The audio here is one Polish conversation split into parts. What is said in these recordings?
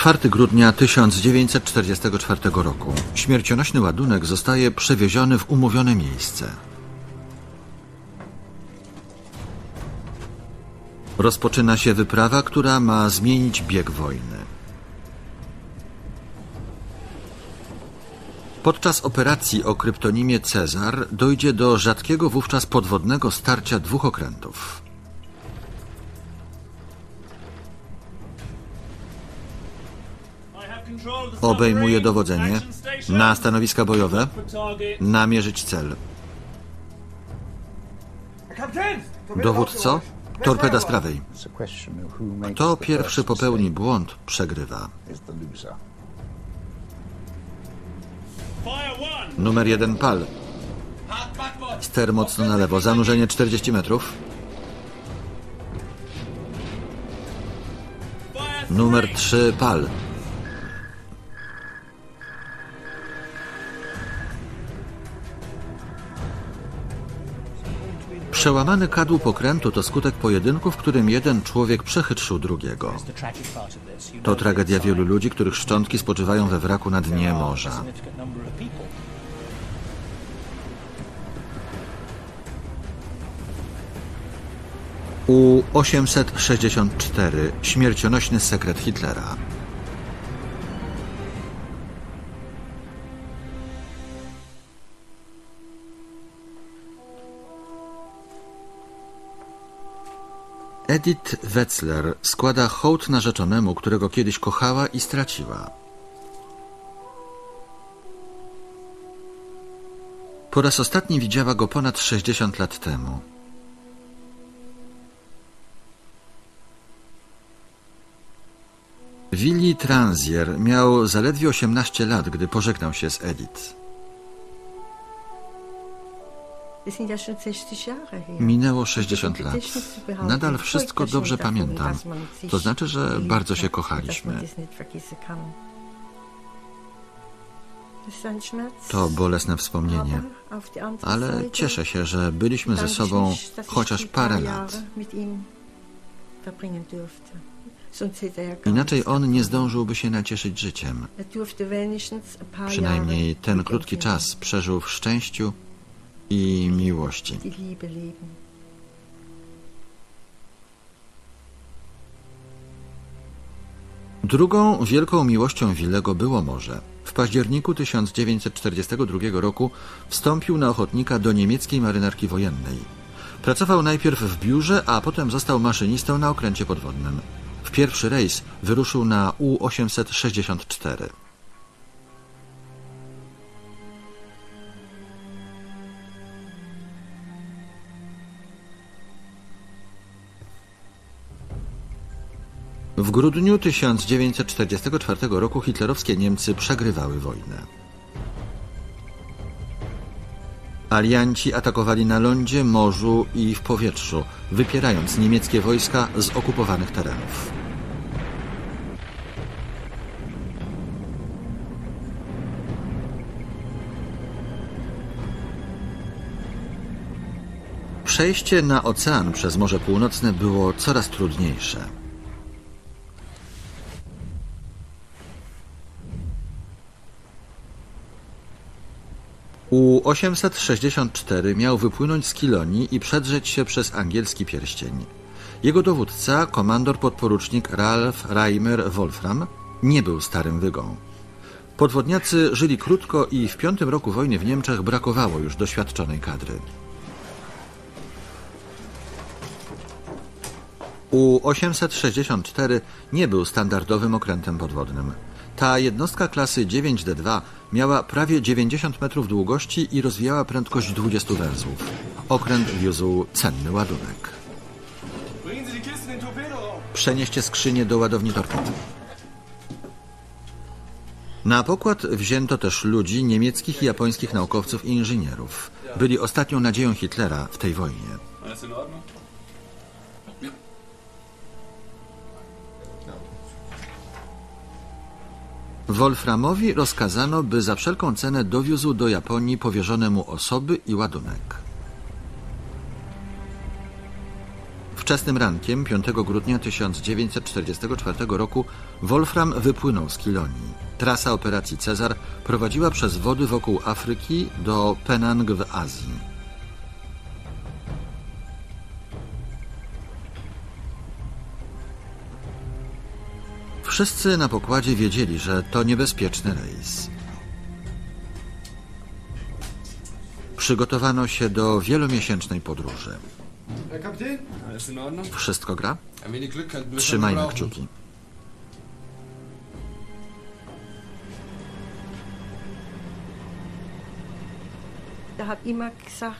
4 grudnia 1944 roku. Śmiercionośny ładunek zostaje przewieziony w umówione miejsce. Rozpoczyna się wyprawa, która ma zmienić bieg wojny. Podczas operacji o kryptonimie Cezar dojdzie do rzadkiego wówczas podwodnego starcia dwóch okrętów. Obejmuje dowodzenie. Na stanowiska bojowe. Namierzyć cel. Dowódco, torpeda z prawej. Kto pierwszy popełni błąd, przegrywa. Numer jeden pal. Ster mocno na lewo. Zanurzenie 40 metrów. Numer 3 pal. Przełamany kadłub pokrętu to skutek pojedynku, w którym jeden człowiek przechytrzył drugiego. To tragedia wielu ludzi, których szczątki spoczywają we wraku na dnie morza. U-864 Śmiercionośny sekret Hitlera. Edith Wetzler składa hołd narzeczonemu, którego kiedyś kochała i straciła. Po raz ostatni widziała go ponad 60 lat temu. Willi Transier miał zaledwie 18 lat, gdy pożegnał się z Edith. Minęło 60 lat. Nadal wszystko dobrze pamiętam. To znaczy, że bardzo się kochaliśmy. To bolesne wspomnienie, ale cieszę się, że byliśmy ze sobą chociaż parę lat. Inaczej on nie zdążyłby się nacieszyć życiem. Przynajmniej ten krótki czas przeżył w szczęściu i miłości. Drugą wielką miłością Willego było morze. W październiku 1942 roku wstąpił na ochotnika do niemieckiej marynarki wojennej. Pracował najpierw w biurze, a potem został maszynistą na okręcie podwodnym. W pierwszy rejs wyruszył na U-864. W grudniu 1944 roku hitlerowskie Niemcy przegrywały wojnę. Alianci atakowali na lądzie, morzu i w powietrzu, wypierając niemieckie wojska z okupowanych terenów. Przejście na ocean przez Morze Północne było coraz trudniejsze. U-864 miał wypłynąć z Kilonii i przedrzeć się przez angielski pierścień. Jego dowódca, komandor podporucznik Ralph Reimer Wolfram, nie był starym wygą. Podwodniacy żyli krótko i w piątym roku wojny w Niemczech brakowało już doświadczonej kadry. U-864 nie był standardowym okrętem podwodnym. Ta jednostka klasy 9D2 miała prawie 90 metrów długości i rozwijała prędkość 20 węzłów. Okręt wiózł cenny ładunek. Przenieście skrzynię do ładowni torped. Na pokład wzięto też ludzi niemieckich i japońskich naukowców i inżynierów. Byli ostatnią nadzieją Hitlera w tej wojnie. Wolframowi rozkazano, by za wszelką cenę dowiózł do Japonii powierzone mu osoby i ładunek. Wczesnym rankiem 5 grudnia 1944 roku Wolfram wypłynął z Kilonii. Trasa operacji Cezar prowadziła przez wody wokół Afryki do Penang w Azji. Wszyscy na pokładzie wiedzieli, że to niebezpieczny rejs. Przygotowano się do wielomiesięcznej podróży. Wszystko gra? Trzymajmy kciuki.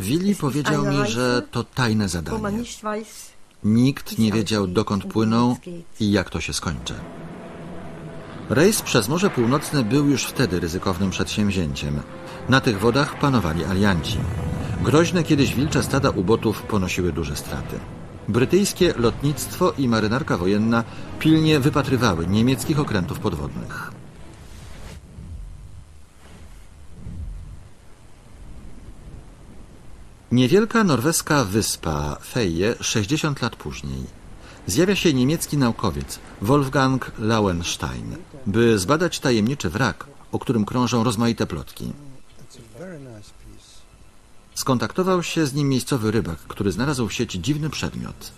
Willi powiedział mi, że to tajne zadanie. Nikt nie wiedział, dokąd płyną i jak to się skończy. Rejs przez Morze Północne był już wtedy ryzykownym przedsięwzięciem. Na tych wodach panowali alianci. Groźne kiedyś wilcze stada ubotów ponosiły duże straty. Brytyjskie lotnictwo i marynarka wojenna pilnie wypatrywały niemieckich okrętów podwodnych. Niewielka norweska wyspa Feje 60 lat później. Zjawia się niemiecki naukowiec Wolfgang Lauenstein, by zbadać tajemniczy wrak, o którym krążą rozmaite plotki. Skontaktował się z nim miejscowy rybak, który znalazł w sieci dziwny przedmiot.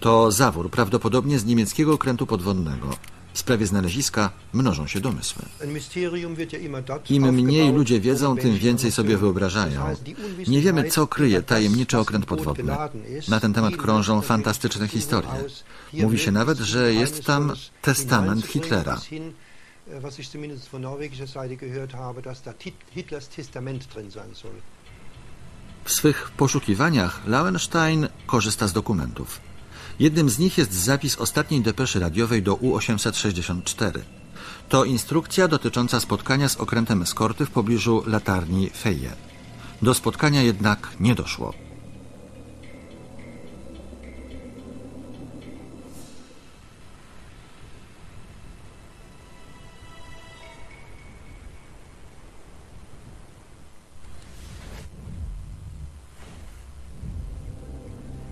To zawór, prawdopodobnie z niemieckiego okrętu podwodnego. W sprawie znaleziska mnożą się domysły. Im mniej ludzie wiedzą, tym więcej sobie wyobrażają. Nie wiemy, co kryje tajemniczy okręt podwodny. Na ten temat krążą fantastyczne historie. Mówi się nawet, że jest tam testament Hitlera. äh, Was ich zumindest von norwegischer Seite gehört habe, dass da Tit- Hitlers Testament drin sein soll. W swych poszukiwaniach Lauenstein korzysta z dokumentów. Jednym z nich jest zapis ostatniej depeszy radiowej do U-864. To instrukcja dotycząca spotkania z okrętem eskorty w pobliżu latarni Feje. Do spotkania jednak nie doszło.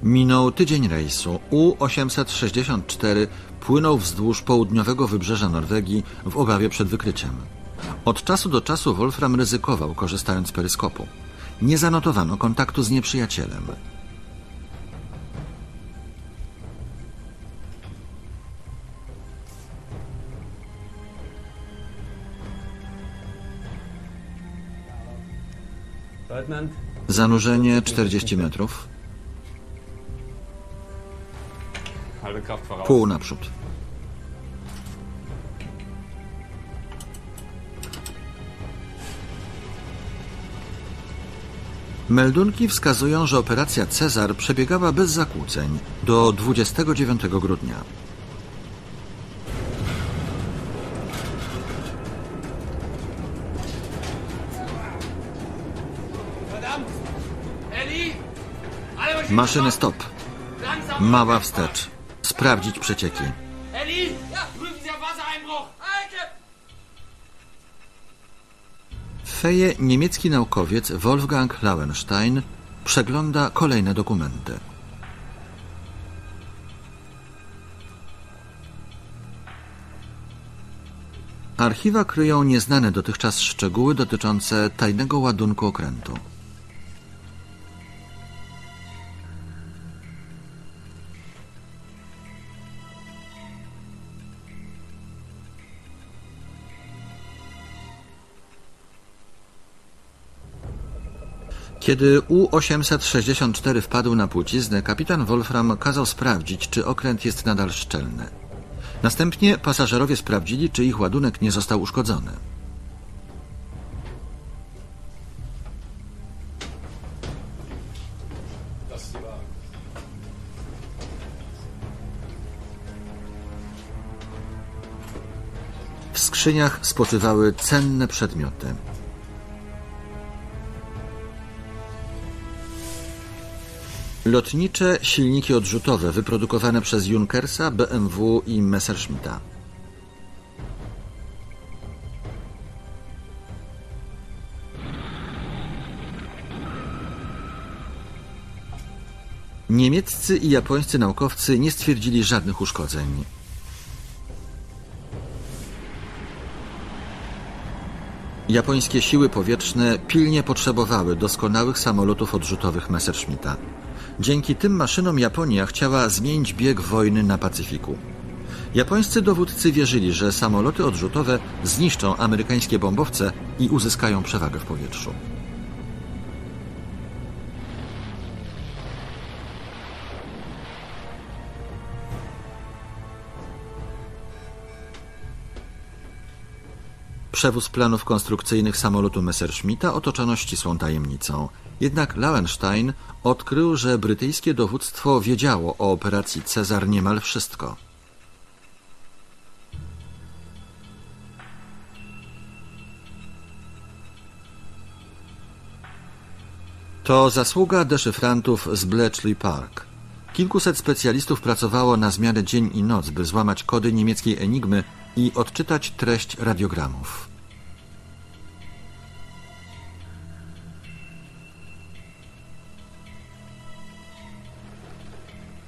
Minął tydzień rejsu. U-864 płynął wzdłuż południowego wybrzeża Norwegii w obawie przed wykryciem. Od czasu do czasu Wolfram ryzykował, korzystając z peryskopu. Nie zanotowano kontaktu z nieprzyjacielem. Zanurzenie 40 metrów, pół naprzód. Meldunki wskazują, że operacja Cezar przebiegała bez zakłóceń do 29 grudnia. Maszyny stop. Mała wstecz. Sprawdzić przecieki. W Feje niemiecki naukowiec Wolfgang Lauenstein przegląda kolejne dokumenty. Archiwa kryją nieznane dotychczas szczegóły dotyczące tajnego ładunku okrętu. Kiedy U-864 wpadł na płciznę, kapitan Wolfram kazał sprawdzić, czy okręt jest nadal szczelny. Następnie pasażerowie sprawdzili, czy ich ładunek nie został uszkodzony. W skrzyniach spoczywały cenne przedmioty. Lotnicze silniki odrzutowe wyprodukowane przez Junkersa, BMW i Messerschmitta. Niemieccy i japońscy naukowcy nie stwierdzili żadnych uszkodzeń. Japońskie siły powietrzne pilnie potrzebowały doskonałych samolotów odrzutowych Messerschmitta. Dzięki tym maszynom Japonia chciała zmienić bieg wojny na Pacyfiku. Japońscy dowódcy wierzyli, że samoloty odrzutowe zniszczą amerykańskie bombowce i uzyskają przewagę w powietrzu. Przewóz planów konstrukcyjnych samolotu Messerschmitta otoczono ścisłą tajemnicą. Jednak Lauenstein odkrył, że brytyjskie dowództwo wiedziało o operacji Cezar niemal wszystko. To zasługa deszyfrantów z Bletchley Park. Kilkuset specjalistów pracowało na zmianę dzień i noc, by złamać kody niemieckiej enigmy i odczytać treść radiogramów.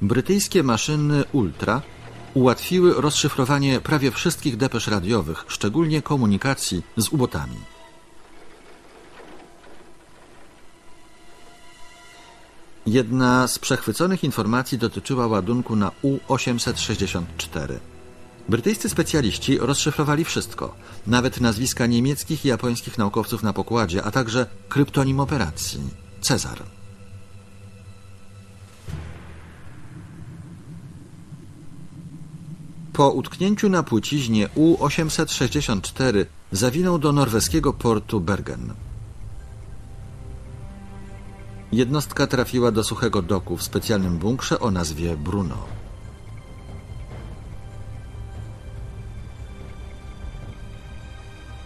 Brytyjskie maszyny Ultra ułatwiły rozszyfrowanie prawie wszystkich depesz radiowych, szczególnie komunikacji z ubotami. Jedna z przechwyconych informacji dotyczyła ładunku na U-864. Brytyjscy specjaliści rozszyfrowali wszystko, nawet nazwiska niemieckich i japońskich naukowców na pokładzie, a także kryptonim operacji Cezar. Po utknięciu na płyciźnie U-864 zawinął do norweskiego portu Bergen. Jednostka trafiła do suchego doku w specjalnym bunkrze o nazwie Bruno.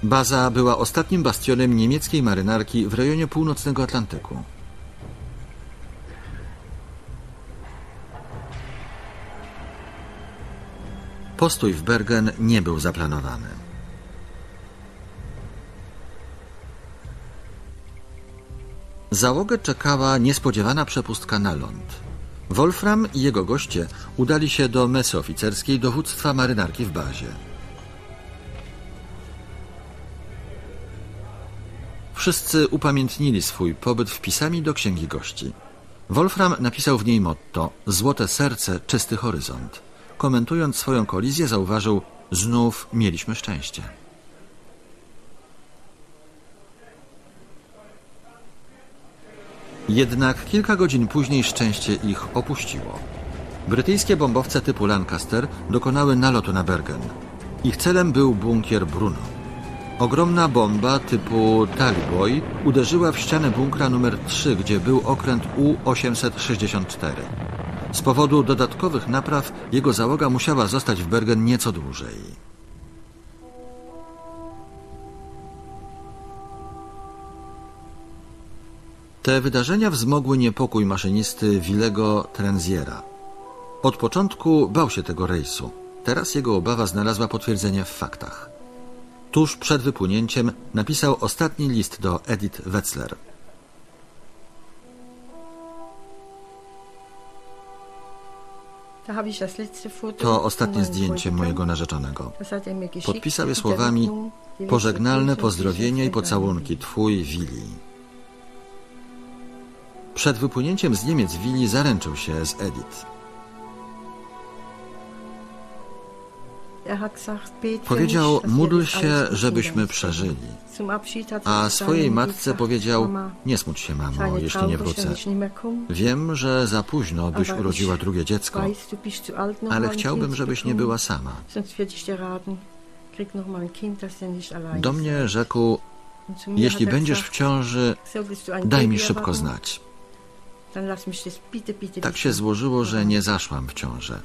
Baza była ostatnim bastionem niemieckiej marynarki w rejonie północnego Atlantyku. Postój w Bergen nie był zaplanowany. Załogę czekała niespodziewana przepustka na ląd. Wolfram i jego goście udali się do mesy oficerskiej dowództwa marynarki w bazie. Wszyscy upamiętnili swój pobyt wpisami do księgi gości. Wolfram napisał w niej motto Złote serce, czysty horyzont. Komentując swoją kolizję zauważył Znów mieliśmy szczęście. Jednak kilka godzin później szczęście ich opuściło. Brytyjskie bombowce typu Lancaster dokonały nalotu na Bergen. Ich celem był bunkier Bruno. Ogromna bomba typu Taliboy uderzyła w ścianę bunkra numer 3, gdzie był okręt U-864. Z powodu dodatkowych napraw jego załoga musiała zostać w Bergen nieco dłużej. Te wydarzenia wzmogły niepokój maszynisty Willego Trenziera. Od początku bał się tego rejsu. Teraz jego obawa znalazła potwierdzenie w faktach. Tuż przed wypłynięciem napisał ostatni list do Edith Wetzler. To ostatnie zdjęcie mojego narzeczonego. Podpisał je słowami pożegnalne pozdrowienia i pocałunki Twój Willi. Przed wypłynięciem z Niemiec Willi zaręczył się z Edith. Powiedział, módl się, żebyśmy przeżyli. A swojej matce powiedział, nie smuć się, mamo, jeśli nie wrócę. Wiem, że za późno byś urodziła drugie dziecko, ale chciałbym, żebyś nie była sama. Do mnie rzekł, jeśli będziesz w ciąży, daj mi szybko znać. Tak się złożyło, że nie zaszłam w ciążę.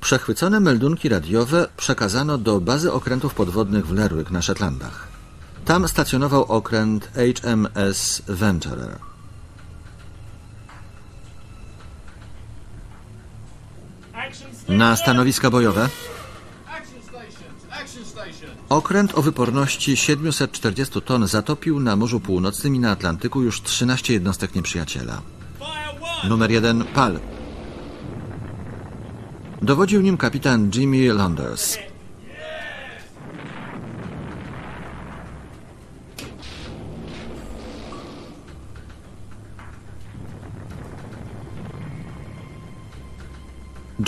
Przechwycone meldunki radiowe przekazano do bazy okrętów podwodnych w Lerwick na Szetlandach. Tam stacjonował okręt HMS Venturer. Na stanowiska bojowe okręt o wyporności 740 ton zatopił na Morzu Północnym i na Atlantyku już 13 jednostek nieprzyjaciela. Numer 1 Pal. Dowodził nim kapitan Jimmy Launders.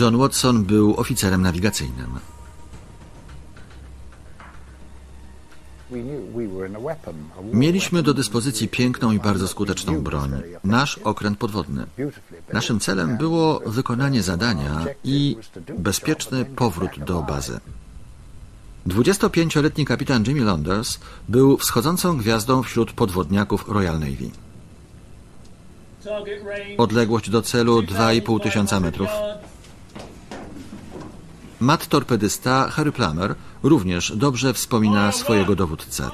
John Watson był oficerem nawigacyjnym. Mieliśmy do dyspozycji piękną i bardzo skuteczną broń. Nasz okręt podwodny. Naszym celem było wykonanie zadania i bezpieczny powrót do bazy. 25-letni kapitan Jimmy Launders był wschodzącą gwiazdą wśród podwodniaków Royal Navy. Odległość do celu 2,5 tysiąca metrów. Mat torpedysta Harry Plummer również dobrze wspomina swojego dowódcę.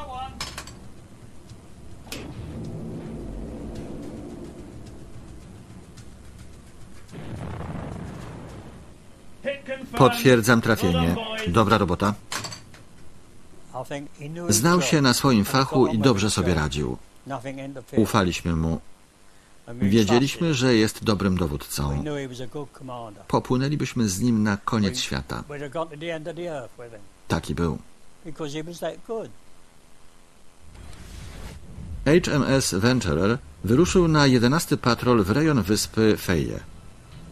Potwierdzam trafienie. Dobra robota. Znał się na swoim fachu i dobrze sobie radził. Ufaliśmy mu. Wiedzieliśmy, że jest dobrym dowódcą. Popłynęlibyśmy z nim na koniec świata. Taki był. HMS Venturer wyruszył na 11 patrol w rejon wyspy Feje.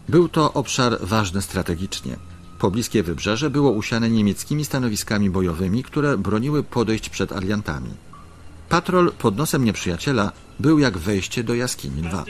Był to obszar ważny strategicznie. Pobliskie wybrzeże było usiane niemieckimi stanowiskami bojowymi, które broniły podejść przed aliantami. Patrol pod nosem nieprzyjaciela był jak wejście do jaskini lwa.